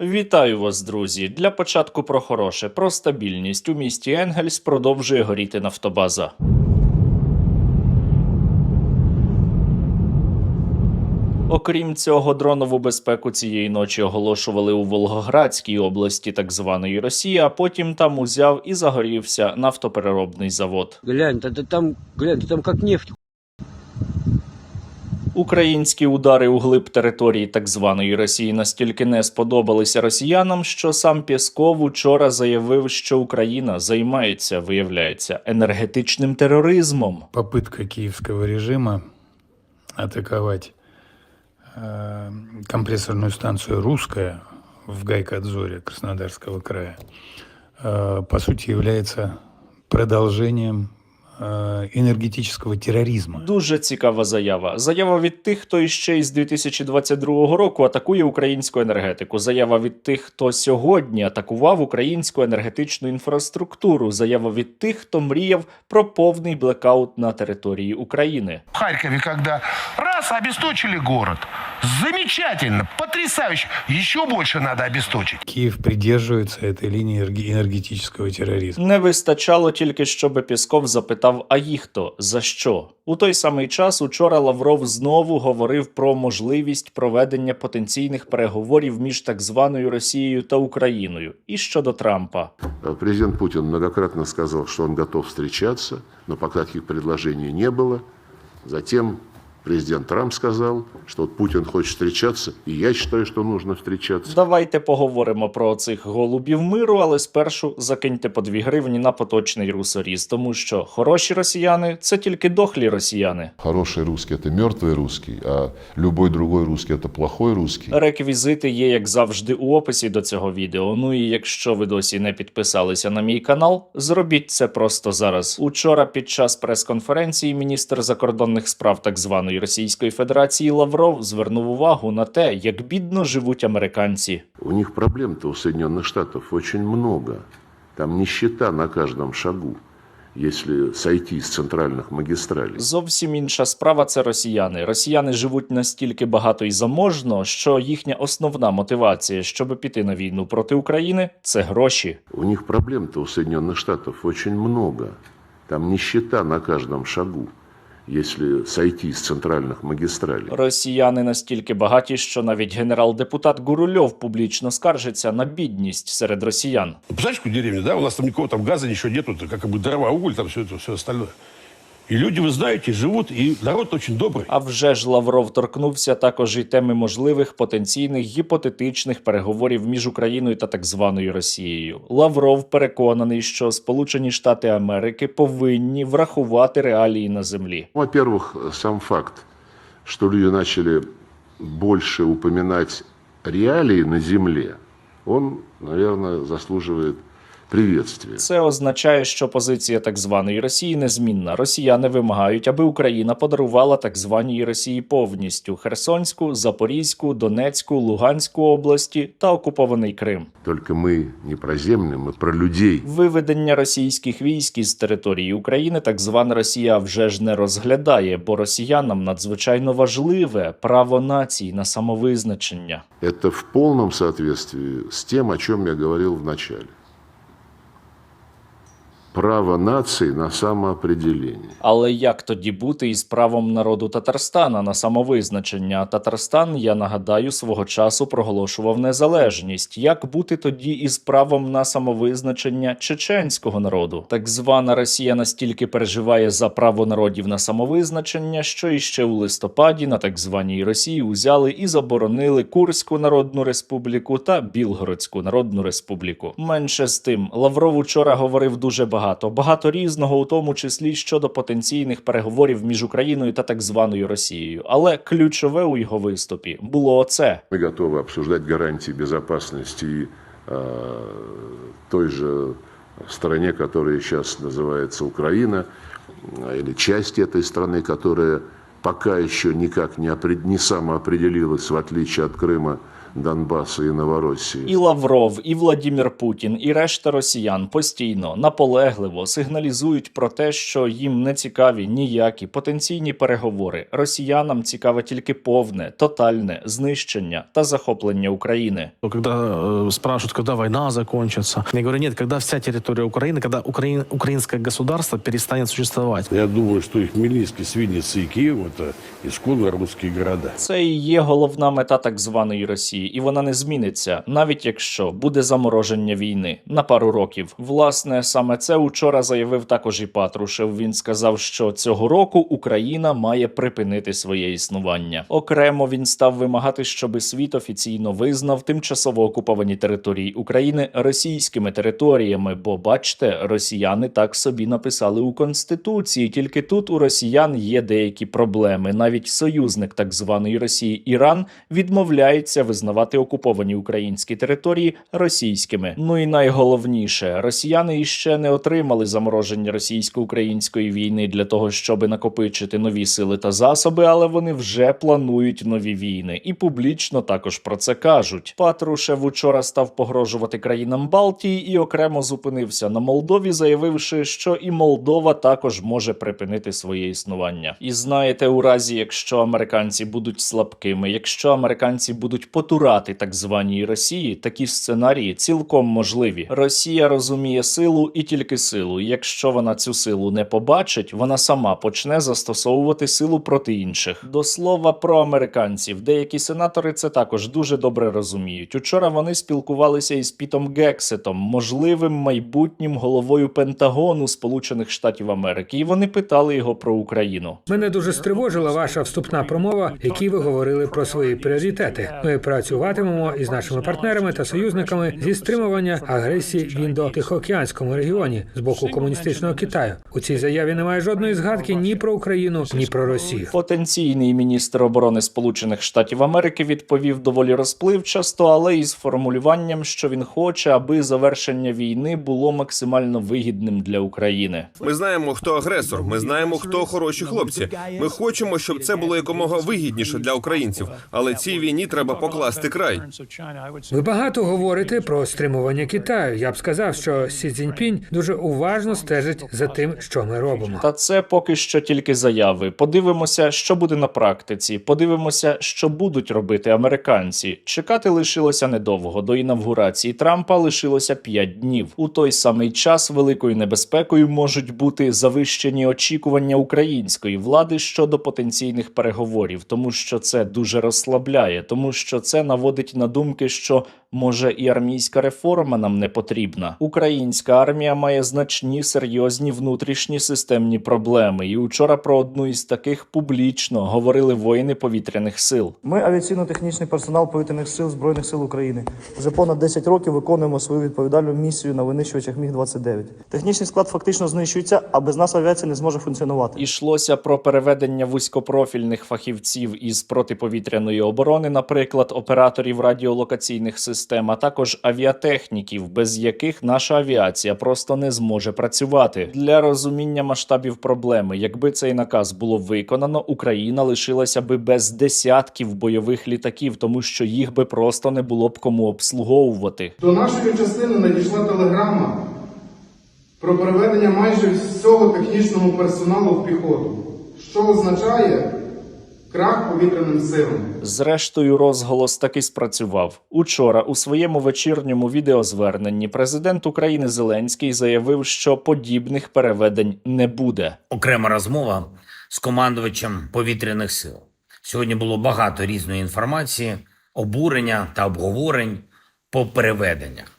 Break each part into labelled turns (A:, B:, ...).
A: Вітаю вас, друзі! Для початку про хороше, про стабільність у місті Енгельс продовжує горіти нафтобаза. Окрім цього, дронову безпеку цієї ночі оголошували у Волгоградській області так званої Росії, а потім там узяв і загорівся нафтопереробний завод.
B: Глянь, да там, глянь, да там как нефть.
A: Українські удари у глиб території так званої Росії настільки не сподобалися росіянам, що сам Пєсков учора заявив, що Україна займається, виявляється, енергетичним тероризмом.
C: попытка киевского режима атаковать э, компрессорную станцию «Русская» в Гайкадзоре Краснодарского края, э, по сути, является продолжением э, энергетического терроризма.
A: Дуже цікава заява. Заява від тих, хто іще із 2022 року атакує українську енергетику. Заява від тих, хто сьогодні атакував українську енергетичну інфраструктуру. Заява від тих, хто мріяв про повний блекаут на території України.
D: В Харькове, когда раз обесточили город, замечательно, потрясающе, еще больше надо обесточить.
C: Киев придерживается этой линии энерги- энергетического терроризма.
A: Не вистачало тільки, щоб Пісков запитав, а їх то за що? У той самий час учора Лавров знову говорив про можливість проведення потенційних переговорів між так званою Росією та Україною і щодо Трампа.
E: Э, Президент Путін многократно сказав, що він готов зустрічатися, але поки таких пропозицій не було. Затем президент Трамп сказал, что вот Путин хочет встречаться, и я считаю, что нужно встречаться.
A: Давайте поговоримо про цих голубів миру, але спершу закиньте по 2 гривні на поточний русоріз, тому що хороші росіяни це тільки дохлі росіяни.
F: Хороший русский – это мертвый русский, а любой другой русский – это плохой русский.
A: Реквізити є, як завжди, у описі до цього відео. Ну і якщо ви досі не підписалися на мій канал, зробіть це просто зараз. Учора під час прес-конференції міністр закордонних справ так званої Російської Федерації Лавров звернув увагу на те, як бідно живуть американці.
E: У них проблем-то у Соединенных Штатов очень много. Там нищета на каждом шагу, если сойти с центральных магистралей.
A: Зовсім інша справа це росіяни. Росіяни живуть настільки багато і заможно, що їхня основна мотивація, щоб піти на війну проти України, це гроші.
E: У них проблем-то у Соединенных Штатов очень много. Там нищета на каждом шагу, если сойти с центральных магистралей.
A: Росіяни настільки багаті, що навіть генерал-депутат Гурульов публічно скаржиться на бідність серед росіян.
G: Представляешь, какую деревню, да? У нас там никакого там газа, ничего нету, это как бы дрова, уголь, там все это, все остальное. И люди, вы знаете, живут, и народ очень добрый.
A: А вже ж Лавров торкнувся також і теми можливих потенційних гіпотетичних переговорів між Україною та так званою Росією. Лавров переконаний, що Сполучені Штати Америки повинні врахувати реалії на землі.
E: Во-первых, сам факт, что люди начали больше упоминать реалии на земле, он, наверное, заслуживает приветствия.
A: Це означає, що позиція так званої Росії незмінна. Росіяни вимагають, аби Україна подарувала так званій Росії повністю Херсонську, Запорізьку, Донецьку, Луганську області та окупований Крим.
E: Только мы не про землю, мы про людей.
A: Виведення російських військ із території України так звана Росія вже ж не розглядає, бо росіянам надзвичайно важливе право націй на самовизначення.
E: Это в полном соответствии с тем, о чем я говорил в начале. Право нации на самоопределение.
A: Але як тоді бути із правом народу Татарстана на самовизначення? Татарстан, я нагадаю, свого часу проголошував незалежність. Як бути тоді із правом на самовизначення чеченського народу? Так звана Росія настільки переживає за право народів на самовизначення, що іще у листопаді на так званій Росії узяли і заборонили Курську народну республіку та Білгородську народну республіку. Менше з тим, Лавров учора говорив дуже багато, багато різного, у тому числі щодо потенційних переговорів між Україною та так званою Росією. Але ключове у його виступі було оце.
E: Мы готовы обсуждать гарантии безопасности и, э, той же стране, которая сейчас называется Украина, э, или части этой страны, которая пока еще никак не, опред- не самоопределилась, в отличие от Крыма, Донбасса и Новороссии.
A: І Лавров, і Владімір Путін, і решта росіян постійно наполегливо сигналізують про те, що їм не цікаві ніякі потенційні переговори. Росіянам цікаве тільки повне, тотальне знищення та захоплення України.
H: Но Когда э, спрашивают, когда война закончится, я говорю, нет, когда вся территория Украины, когда Украин, украинское государство перестанет существовать.
G: Я думаю, что и Хмельницкий, Свинница и Киев – это исконно русские города.
A: Це і є головна мета так званої Росії, і вона не зміниться, навіть якщо буде замороження війни на пару років. Власне, саме це учора заявив також і Патрушев. Він сказав, що цього року Україна має припинити своє існування. Окремо він став вимагати, щоби світ офіційно визнав тимчасово окуповані території України російськими територіями. Бо бачте, росіяни так собі написали у конституції. Тільки тут у росіян є деякі проблеми. Навіть союзник так званої Росії Іран відмовляється визнавати окуповані українські території російськими. Ну і найголовніше, росіяни іще не отримали замороження російсько-української війни для того, щоб накопичити нові сили та засоби, але вони вже планують нові війни і публічно також про це кажуть. Патрушев учора став погрожувати країнам Балтії і окремо зупинився на Молдові, заявивши, що і Молдова також може припинити своє існування. І знаєте, у разі, якщо американці будуть слабкими, якщо американці будуть потурати так званій Росії, такі сценарії цілком можливі. Росія розуміє силу і тільки силу. Якщо вона цю силу не побачить, вона сама почне застосовувати силу проти інших. До слова про американців, деякі сенатори це також дуже добре розуміють. Учора вони спілкувалися із Пітом Гексетом, можливим майбутнім головою Пентагону Сполучених Штатів Америки, і вони питали його про Україну.
I: Мене дуже стривожила ваша вступна промова, якій ви говорили про свої пріоритети. Ми працюватимемо із нашими партнерами та союзниками зі стримування агресії в індо-тихоокеанському регіоні з боку комуністичного Китаю. У цій заяві немає жодної згадки ні про Україну, ні про Росію.
A: Потенційний міністр оборони Сполучених Штатів Америки відповів доволі розпливчасто, але із формулюванням, що він хоче, аби завершення війни було максимально вигідним для України.
J: Ми знаємо, хто агресор. Ми знаємо, хто хороші хлопці. Ми хочемо, щоб це було якомога вигідніше для українців. Але цій війні треба покласти край.
I: Ви багато говорите про стримування Китаю. Я б сказав, що Сі Цзіньпінь дуже уважно стежить за тим, що ми робимо.
A: Та це поки що тільки заяви. Подивимося, що буде на практиці. Подивимося, що будуть робити американці. Чекати лишилося недовго. До інавгурації Трампа лишилося 5 днів. У той самий час великою небезпекою можуть бути завищені очікування української влади щодо потенційних переговорів, тому що це дуже розслабляє, тому що це наводить на думки, що може і армійська реформа нам не потрібна. Українська армія має значні серйозні внутрішні системні проблеми. І учора про одну із таких публічно говорили воїни повітряних сил.
K: Ми авіаційно-технічний персонал повітряних сил Збройних сил України. Вже понад 10 років виконуємо свою відповідальну місію на винищувачах Міг-29. Технічний склад фактично знищується, а без нас авіація не зможе функціонувати.
A: Ішлося про переведення вузькопрофільних фахівців із протиповітряної оборони, наприклад, операторів радіолокаційних систем, а також авіатехніків, без яких наша авіація просто не зможе працювати. Для розуміння масштабів проблеми, якби цей наказ було виконано, Україна лишилася би без десятків бойових літаків, тому що їх би просто не було б кому обслуговувати.
L: До нашої частини надійшла телеграма про переведення майже всього технічного персоналу в піхоту, що означає крах повітряним силам.
A: Зрештою, розголос таки спрацював. Учора у своєму вечірньому відеозверненні президент України Зеленський заявив, що подібних переведень не буде.
M: окрема розмова з командувачем повітряних сил. Сьогодні було багато різної інформації, обурення та обговорень по переведеннях.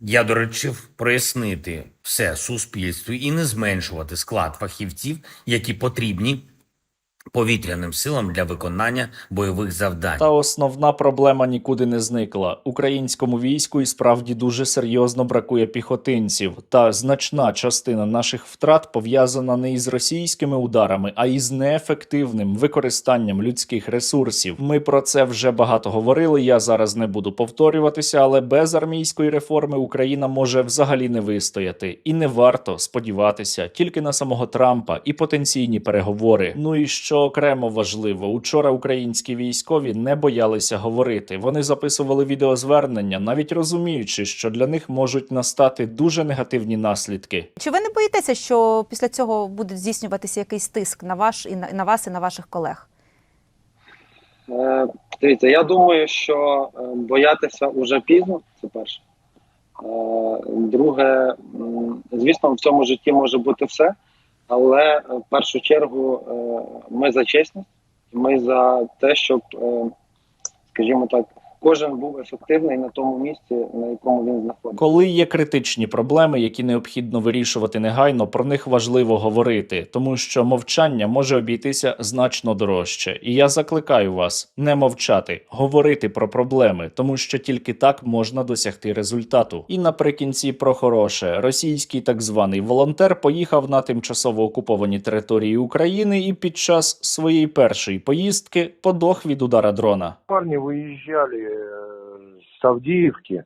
M: Я доручив прояснити все суспільству і не зменшувати склад фахівців, які потрібні повітряним силам для виконання бойових завдань.
A: Та основна проблема нікуди не зникла. Українському війську і справді дуже серйозно бракує піхотинців. Та значна частина наших втрат пов'язана не із російськими ударами, а із неефективним використанням людських ресурсів. Ми про це вже багато говорили. Я зараз не буду повторюватися, але без армійської реформи Україна може взагалі не вистояти, і не варто сподіватися тільки на самого Трампа і потенційні переговори. Ну і що? Що окремо важливо, учора українські військові не боялися говорити. Вони записували відеозвернення, навіть розуміючи, що для них можуть настати дуже негативні наслідки.
N: Чи ви не боїтеся, що після цього буде здійснюватися якийсь тиск на ваш і на, на вас, і на ваших колег?
O: Е, Дивіться, я думаю, що е, боятися вже пізно, це перше. Е, Друге, звісно, в цьому житті може бути все, але е, в першу чергу е, ми за чесність, ми за те, щоб, е, скажімо так, кожен був ефективний на тому місці, на якому він знаходиться.
A: Коли є критичні проблеми, які необхідно вирішувати негайно, про них важливо говорити, тому що мовчання може обійтися значно дорожче. І я закликаю вас не мовчати, говорити про проблеми, тому що тільки так можна досягти результату. І наприкінці про хороше російський так званий волонтер поїхав на тимчасово окуповані території України і під час своєї першої поїздки подох від удара дрона.
P: Парни выезжали э, с Авдеевки,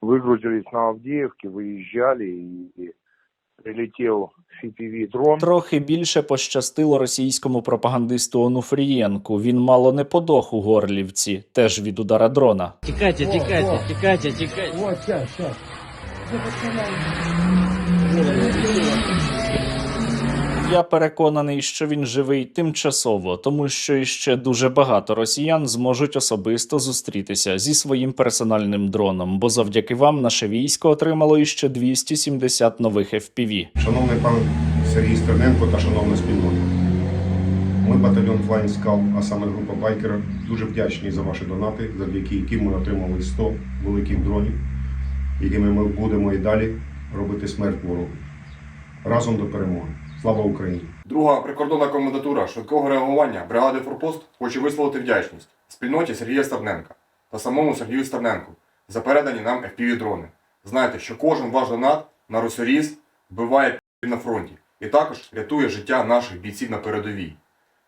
P: выгрузились на Авдеевке, выезжали и прилетел CPV-дрон.
A: Трохи більше пощастило російському пропагандисту Онуфрієнку. Він мало не подох у Горлівці, теж від удара дрона.
B: Тікайте, тікайте, тікайте, тікайте.
L: Вот, сейчас, сейчас.
A: Я переконаний, що він живий тимчасово, тому що іще дуже багато росіян зможуть особисто зустрітися зі своїм персональним дроном, бо завдяки вам наше військо отримало іще 270 нових FPV.
Q: Шановний пан Сергій Стерненко та шановна спільнота. Ми батальйон Flying Skull, а саме група байкера, дуже вдячні за ваші донати, завдяки яким ми отримали 100 великих дронів, якими ми будемо і далі робити смерть ворогу. Разом до перемоги. Слава Україні!
R: Друга прикордонна комендатура швидкого реагування бригади Форпост хоче висловити вдячність спільноті Сергія Старненка та самому Сергію Старненку за передані нам FPV-дрони. Знайте, що кожен ваш донат на русоріз вбиває на фронті і також рятує життя наших бійців на передовій.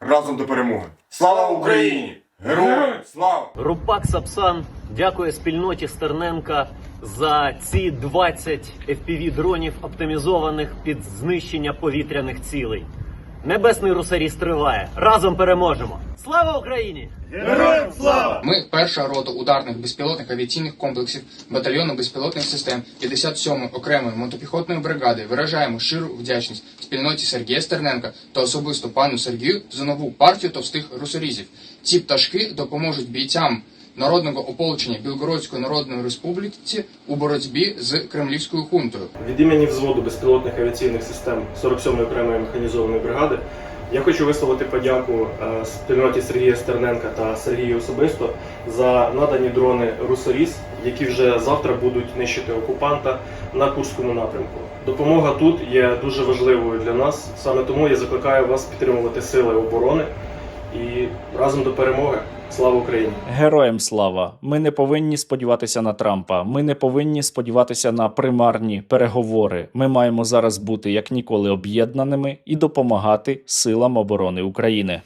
R: Разом до перемоги! Слава Україні! Героям слава!
S: Рупак Сапсан дякує спільноті Стерненка за ці 20 FPV-дронів, оптимізованих під знищення повітряних цілей. Небесний русаріст триває. Разом переможемо! Слава Україні!
R: Героям слава!
T: Ми перша рота ударних безпілотних авіаційних комплексів батальйону безпілотних систем 57-ї окремої мотопіхотної бригади виражаємо щиру вдячність спільноті Сергія Стерненка та особисто пану Сергію за нову партію товстих русорізів. Ці пташки допоможуть бійцям народного ополчення Білгородської Народної Республіки у боротьбі з кремлівською хунтою.
H: Від імені взводу безпілотних авіаційних систем 47-ї окремої механізованої бригади я хочу висловити подяку е, спільноті Сергія Стерненка та Сергію особисто за надані дрони Русоріс, які вже завтра будуть нищити окупанта на Курському напрямку. Допомога тут є дуже важливою для нас. Саме тому я закликаю вас підтримувати сили оборони і разом до перемоги. Слава Україні!
A: Героям слава! Ми не повинні сподіватися на Трампа. Ми не повинні сподіватися на примарні переговори. Ми маємо зараз бути як ніколи об'єднаними і допомагати силам оборони України.